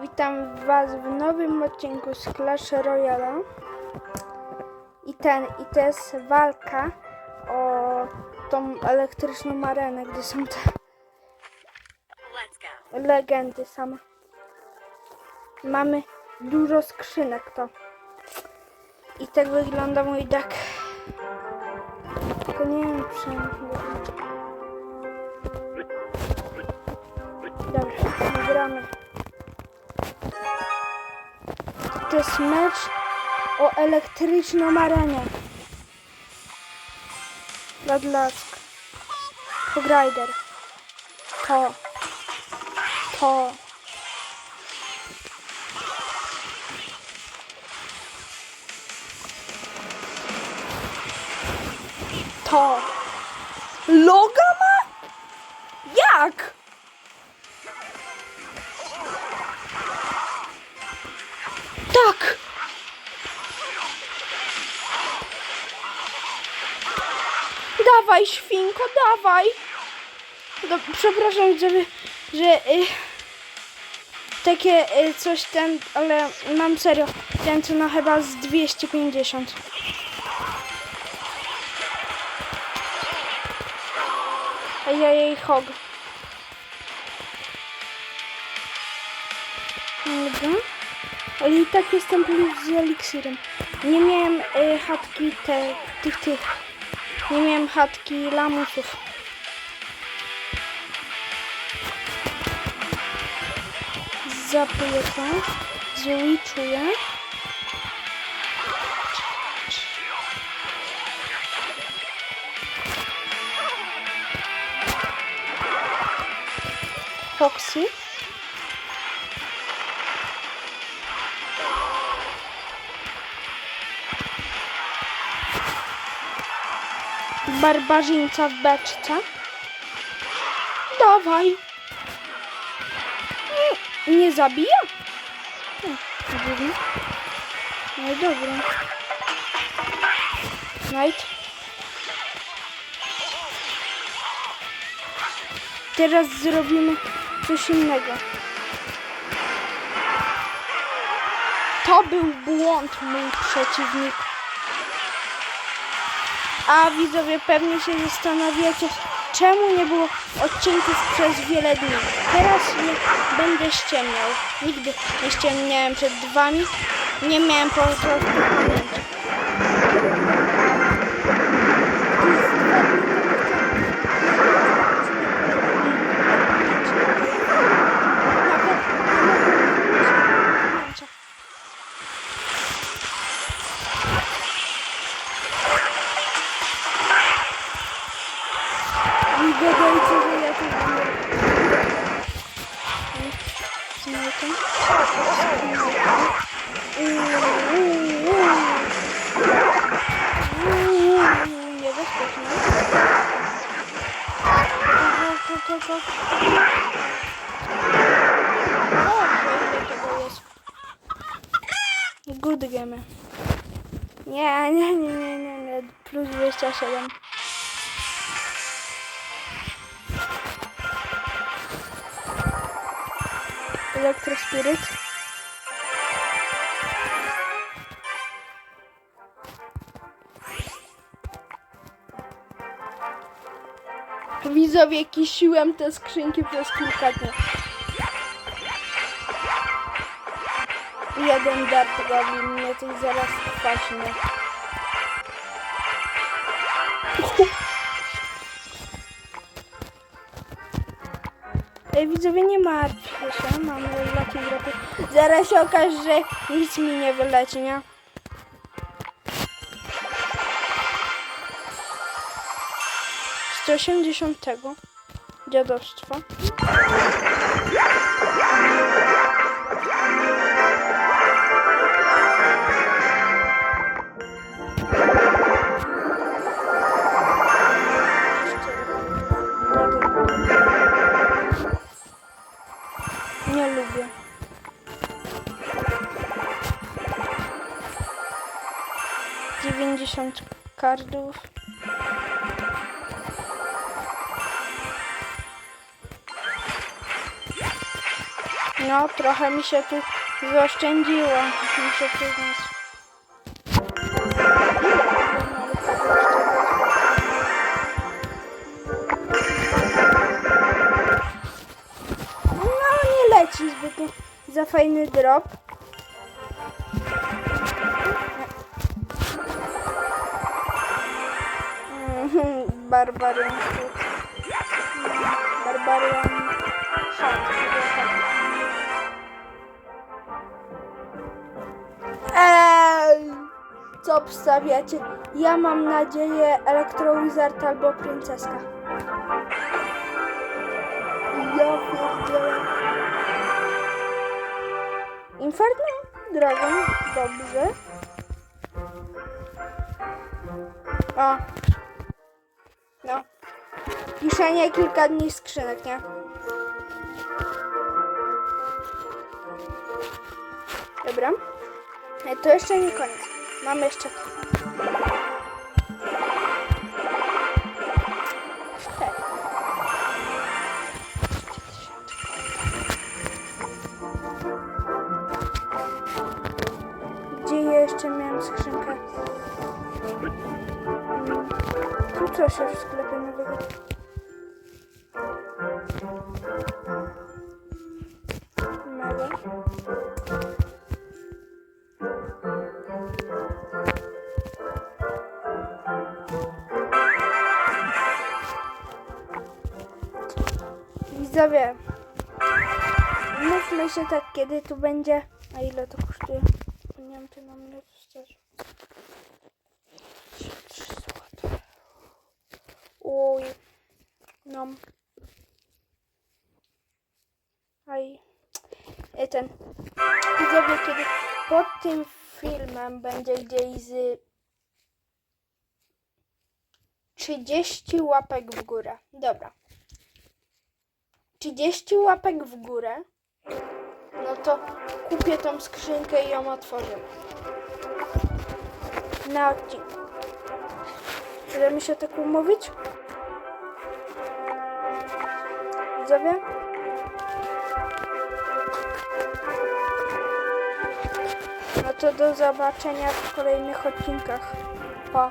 Witam Was w nowym odcinku z Clash Royale. I ten, i to jest walka o tą elektryczną arenę, gdzie są te legendy same. Mamy dużo skrzynek to. I tak wygląda mój deck. Tylko nie wiem, czy... gramy. To jest mecz o elektryczną arenę. Ladlask. Pogrider. To. To. To. Loga ma? Jak? Świnko, dawaj. No, przepraszam, żeby, że y, takie y, coś ten, ale mam serio. Ten co na chyba z 250. A ja jej hog. Dobra. Ale i tak jestem plus z eliksirem. Nie miałem y, chatki te, tych, tych. Nie miałem chatki lamusów. Zapluję to. Zliczuję. Foxy. Barbarzyńca w beczce. Dawaj. Nie, nie zabija? No i dobra. Knight. Teraz zrobimy coś innego. To był błąd, mój przeciwnik. A widzowie pewnie się zastanawiacie, czemu nie było odcinków przez wiele dni. Teraz nie będę ściemniał. Nigdy nie ściemniałem przed wami. Nie miałem po prostu gadajcie, że ja tu Zmyjkę. Niebezpieczne. Go, go, go, go. O, ile tego jest. Good game. Nie, nie, nie, nie, nie. Plus 27. Elektrospiryt. Widzowie kisiłem te skrzynki przez kilka dni. Jeden dart goblin mnie coś zaraz kwaśnie. Widzowie, nie martwcie się, mamy laki grupy. Zaraz się okaże, że nic mi nie wyleci, nie? 180 dziadostwa. 90 kardów. No, trochę mi się tu zaoszczędziło. Mi się. No, nie leci zbyt za fajny drop. Mhm, Barbarian. Ej! Co obstawiacie? Ja mam nadzieję Electro Wizard albo Princeska. Ja. Inferno Dragon. Dobrze. O. Piszenie kilka dni skrzynek, nie? Dobra. E, To jeszcze nie koniec. Mamy jeszcze to. Gdzie jeszcze miałem skrzynkę? Mm, Tu coś już w sklepie nowego. Widzowie, mówmy się tak, kiedy tu będzie. A ile to kosztuje? Nie wiem, czy mam ile wstać. 3 złote. Uj. No. Aj. I ten. Widzowie, kiedy pod tym filmem będzie gdzieś z 30 łapek w górę. Dobra. 30 łapek w górę, no to kupię tą skrzynkę i ją otworzę. Na odcinku. Mi się tak umówić? Widzowie? No to do zobaczenia w kolejnych odcinkach. Pa.